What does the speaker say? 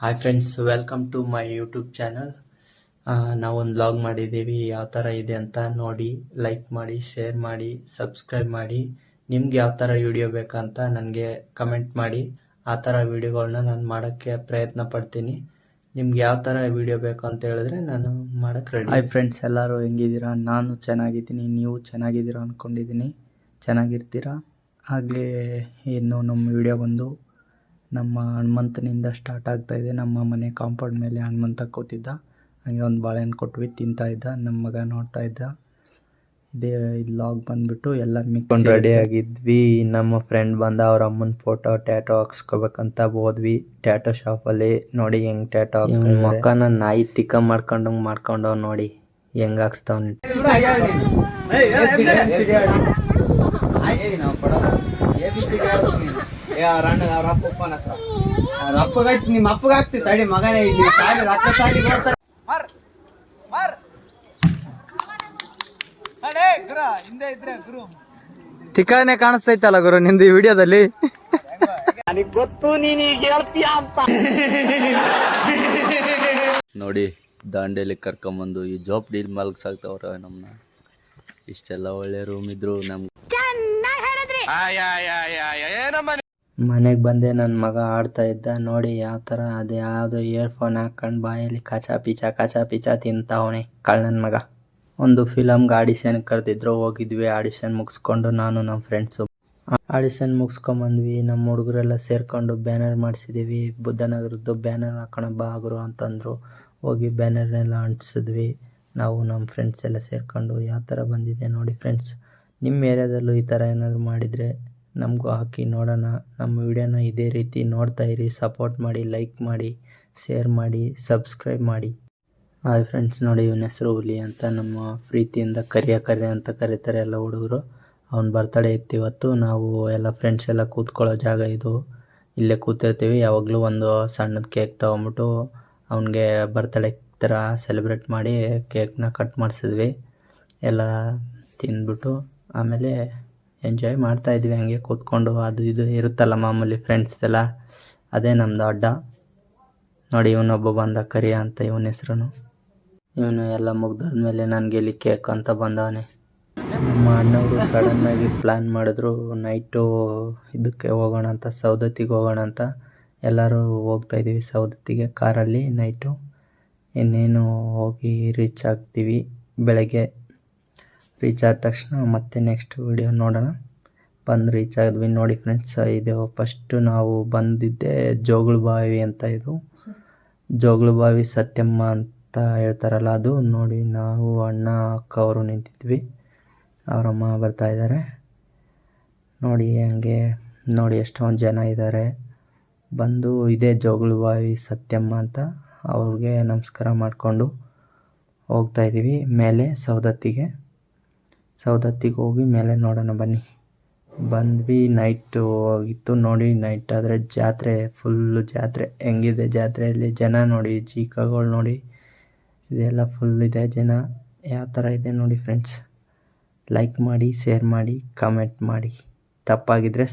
Hi friends welcome to my YouTube channel ನಾವೊಂದು log ಮಾಡಿದ್ದೀವಿ. ಯಾವ ಥರ ಇದೆ ಅಂತ ನೋಡಿ ಲೈಕ್ ಮಾಡಿ ಶೇರ್ ಮಾಡಿ ಸಬ್ಸ್ಕ್ರೈಬ್ ಮಾಡಿ. ನಿಮ್ಗೆ ಯಾವ ಥರ ವಿಡಿಯೋ ಬೇಕಂತ ನನಗೆ ಕಮೆಂಟ್ ಮಾಡಿ. ಆ ಥರ ವಿಡಿಯೋಗಳನ್ನ ನಾನು ಮಾಡೋಕ್ಕೆ ಪ್ರಯತ್ನ ಪಡ್ತೀನಿ. ನಿಮ್ಗೆ ಯಾವ ಥರ ವಿಡಿಯೋ ಬೇಕು ಅಂತ ಹೇಳಿದ್ರೆ ನಾನು ಮಾಡೋಕ್ಕೆ ರೆಡಿ ಹಾಯ್ ಫ್ರೆಂಡ್ಸ್ ಎಲ್ಲರೂ ಹೆಂಗಿದ್ದೀರಾ? ನಾನು ಚೆನ್ನಾಗಿದ್ದೀನಿ, ನೀವು ಚೆನ್ನಾಗಿದ್ದೀರಾ ಅಂದ್ಕೊಂಡಿದ್ದೀನಿ ಚೆನ್ನಾಗಿರ್ತೀರಾ? ಆಗಲೇ ಇನ್ನು ನಮ್ಮ ವಿಡಿಯೋ ಬಂದು ನಮ್ಮ ಹನುಮಂತನಿಂದ ಸ್ಟಾರ್ಟ್ ಆಗ್ತಾ ಇದೆ ನಮ್ಮ ಮನೆ ಕಾಂಪೌಂಡ್ ಮೇಲೆ ಹನುಮಂತ ಕೂತಿದ್ದ ಹಂಗೆ ಒಂದು ಬಾಳೆಹಣ್ಣು ಕೊಟ್ವಿ ತಿಂತಾ ಇದ್ದ ನಮ್ಮ ಮಗ ನೋಡ್ತಾ ಇದ್ದ ಇದೇ ಇದು ಲಾಗ್ ಬಂದ್ಬಿಟ್ಟು ಎಲ್ಲ ಮಿಕ್ಕೊಂಡು ರೆಡಿ ಆಗಿದ್ವಿ ನಮ್ಮ ಫ್ರೆಂಡ್ ಬಂದ ಅವ್ರ ಅಮ್ಮನ ಫೋಟೋ ಟ್ಯಾಟೋ ಹಾಕ್ಸ್ಕೋಬೇಕಂತ ಹೋದ್ವಿ ಟ್ಯಾಟೋ ಶಾಪಲ್ಲಿ ನೋಡಿ ಹೆಂಗ್ ಟ್ಯಾಟೋ ಮಕ್ಕನ ನಾಯಿ ತಿಕ್ಕ ಮಾಡ್ಕೊಂಡಂಗೆ ಮಾಡ್ಕೊಂಡವ್ ನೋಡಿ ಹೆಂಗ್ ಹಾಕ್ಸ್ತಾವ್ ಅವ್ರ ನಿಮ್ಮ ಅಪ್ಪಗ ಹಾಕ್ತಿ ತಡಿ ಮಗನೇ ಇಲ್ಲಿ ಸಾಲಿ ರೊಕ್ಕ ಸಾಲಿ ಮರ್ ಮರ್. ಗುರು ಹಿಂದೆ ಇದ್ರೆ ಗುರು. ತಿಕ್ಕನೆ ಕಾಣಿಸ್ತೈತಲ್ಲ ಗುರು ನಿಂದು ಈ ವಿಡಿಯೋದಲ್ಲಿ? ನೋಡಿ ದಾಂಡೇಲಿ ಕರ್ಕೊಂಬಂದು ಈ ಜೋಪ್ಡಿಲಿ ಮಲ್ಗ್ಸಾಕ್ತವ್ರ ನಮ್ಮನ್ನ ಇಷ್ಟೆಲ್ಲ ಒಳ್ಳೆ ರೂಮ್ ಇದ್ರು ನಮ್ಗೆ ಮನೆಗೆ ಬಂದೆ ನನ್ನ ಮಗ ಆಡ್ತಾ ಇದ್ದ. ನೋಡಿ ಯಾವ ಥರ ಅದು ಇಯರ್ ಇಯರ್ಫೋನ್ ಹಾಕೊಂಡು ಬಾಯಲ್ಲಿ ಕಚಾ ಪಿಚ, ಕಚ ಪಿಚ ತಿಂತಾವನೆ ಕಳ್ಳನ ಮಗ. ಒಂದು ಫಿಲಮ್ಗೆ ಆಡಿಷನ್ ಕರೆದಿದ್ರು, ಹೋಗಿದ್ವಿ. ಆಡಿಷನ್ ಮುಗಿಸ್ಕೊಂಡು ನಾನು ನಮ್ಮ ಫ್ರೆಂಡ್ಸು ಆಡಿಷನ್ ಮುಗಿಸ್ಕೊಂಬಂದ್ವಿ ನಮ್ಮ ಹುಡುಗರೆಲ್ಲ ಸೇರ್ಕೊಂಡು ಬ್ಯಾನರ್ ಮಾಡಿಸಿದ್ದೀವಿ ಬುದ್ಧನಗರದ್ದು ಬ್ಯಾನರ್ ಹಾಕೋಣ ಬಾ ಗುರು ಅಂತಂದರು. ಹೋಗಿ ಬ್ಯಾನರ್ನೆಲ್ಲ ಅಂಟಿಸಿದ್ವಿ. ನಾವು ನಮ್ಮ ಫ್ರೆಂಡ್ಸ್ ಎಲ್ಲ ಸೇರ್ಕೊಂಡು. ಯಾವ ಥರ ಬಂದಿದೆ ನೋಡಿ ಫ್ರೆಂಡ್ಸ್ ನಿಮ್ಮ ಏರಿಯಾದಲ್ಲೂ ಈ ಥರ ಏನಾದರೂ ಮಾಡಿದರೆ ನಮಗೂ ಹಾಕಿ ನೋಡೋಣ. ನಮ್ಮ ವಿಡಿಯೋನ ಇದೇ ರೀತಿ ನೋಡ್ತಾ ಇರಿ. ಸಪೋರ್ಟ್ ಮಾಡಿ, ಲೈಕ್ ಮಾಡಿ, ಶೇರ್ ಮಾಡಿ, ಸಬ್ಸ್ಕ್ರೈಬ್ ಮಾಡಿ. ಹಾಯ್ ಫ್ರೆಂಡ್ಸ್, ನೋಡಿ ಇವನ ಹೆಸರು ಹುಲಿ ಅಂತ ನಮ್ಮ ಪ್ರೀತಿಯಿಂದ ಕರಿಯ ಕರೆ ಅಂತ ಕರೀತಾರೆ ಎಲ್ಲ ಹುಡುಗರು. ಅವ್ನ ಬರ್ತಡೇ ಇತ್ತು ಇವತ್ತು. ನಾವು ಎಲ್ಲ ಫ್ರೆಂಡ್ಸ್ ಎಲ್ಲ ಕೂತ್ಕೊಳ್ಳೋ ಜಾಗ ಇದು. ಇಲ್ಲೇ ಕೂತಿರ್ತೀವಿ. ಯಾವಾಗಲೂ ಒಂದು ಸಣ್ಣದ ಕೇಕ್ ತೊಗೊಂಬಿಟ್ಟು ಅವನಿಗೆ ಬರ್ತಡೇ ಥರ ಸೆಲೆಬ್ರೇಟ್ ಮಾಡಿ ಕೇಕ್ನ ಕಟ್ ಮಾಡಿಸಿದ್ವಿ. ಎಲ್ಲ ತಿಂದ್ಬಿಟ್ಟು ಆಮೇಲೆ ಎಂಜಾಯ್ ಮಾಡ್ತಾ ಇದ್ವಿ, ಹಂಗೆ ಕೂತ್ಕೊಂಡು. ಅದು ಇದು ಇರುತ್ತಲ್ಲ ಮಾಮೂಲಿ ಫ್ರೆಂಡ್ಸ್ ಎಲ್ಲ ಅದೇ ನಮ್ಮದು ಅಡ್ಡ ನೋಡಿ, ಇವನೊಬ್ಬ ಬಂದ, ಕರಿಯ ಅಂತ ಇವನ ಹೆಸ್ರು ಇವನು ಎಲ್ಲ ಮುಗ್ದಾದ್ಮೇಲೆ ನನಗೆ ಇಲ್ಲಿ ಕೇಕ್ ಅಂತ ಬಂದವನೆ. ನಮ್ಮ ಅಣ್ಣವರು ಸಡನ್ನಾಗಿ ಪ್ಲ್ಯಾನ್ ಮಾಡಿದ್ರು ನೈಟು ಇದಕ್ಕೆ ಹೋಗೋಣ ಅಂತ ಸೌದತ್ತಿಗೆ ಹೋಗೋಣ ಅಂತ. ಎಲ್ಲರೂ ಹೋಗ್ತಾ ಇದ್ದೀವಿ ಸೌದತ್ತಿಗೆ ಕಾರಲ್ಲಿ ನೈಟು ಇನ್ನೇನು ಹೋಗಿ ರೀಚ್ ಆಗ್ತೀವಿ ಬೆಳಗ್ಗೆ. ರೀಚ್ ಆದ ತಕ್ಷಣ ಮತ್ತೆ ನೆಕ್ಸ್ಟ್ ವಿಡಿಯೋ ನೋಡೋಣ. ಬಂದು ರೀಚ್ ಆದ್ವಿ ನೋಡಿ ಫ್ರೆಂಡ್ಸ್ ಇದು ಫಸ್ಟು ನಾವು ಬಂದಿದ್ದೆ ಜೋಗುಳ ಬಾವಿ ಅಂತ ಇದು. ಜೋಗುಳ ಬಾವಿ ಸತ್ಯಮ್ಮ ಅಂತ ಹೇಳ್ತಾರಲ್ಲ ಅದು. ನೋಡಿ ನಾವು, ಅಣ್ಣ, ಅಕ್ಕ ಅವರು ನಿಂತಿದ್ವಿ. ಅವರಮ್ಮ ಬರ್ತಾ ಇದ್ದಾರೆ ನೋಡಿ ಹಂಗೆ, ನೋಡಿ ಎಷ್ಟೊಂದು ಜನ ಇದ್ದಾರೆ ಬಂದು ಇದೇ ಜೋಗುಳ ಬಾವಿ ಸತ್ಯಮ್ಮ ಅಂತ ಅವ್ರಿಗೆ ನಮಸ್ಕಾರ ಮಾಡಿಕೊಂಡು ಹೋಗ್ತಾಯಿದ್ದೀವಿ ಮೇಲೆ ಸೌದತ್ತಿಗೆ ಸೌದತ್ತಿಗೆ ಹೋಗಿ ಮೇಲೆ ನೋಡೋಣ ಬನ್ನಿ. ಬಂದ್ವಿ ನೈಟು ಹೋಗಿತ್ತು. ನೋಡಿ ನೈಟ್ ಆದರೆ ಜಾತ್ರೆ ಫುಲ್ಲು ಜಾತ್ರೆ. ಹೆಂಗಿದೆ ಜಾತ್ರೆಯಲ್ಲಿ ಜನ ನೋಡಿ ಜೀಕಗಳು ನೋಡಿ. ಇದೆಲ್ಲ ಫುಲ್ ಇದೆ ಜನ. ಯಾವ ಥರ ಇದೆ ನೋಡಿ ಫ್ರೆಂಡ್ಸ್ ಲೈಕ್ ಮಾಡಿ ಶೇರ್ ಮಾಡಿ ಕಮೆಂಟ್ ಮಾಡಿ. ತಪ್ಪಾಗಿದ್ದರೆ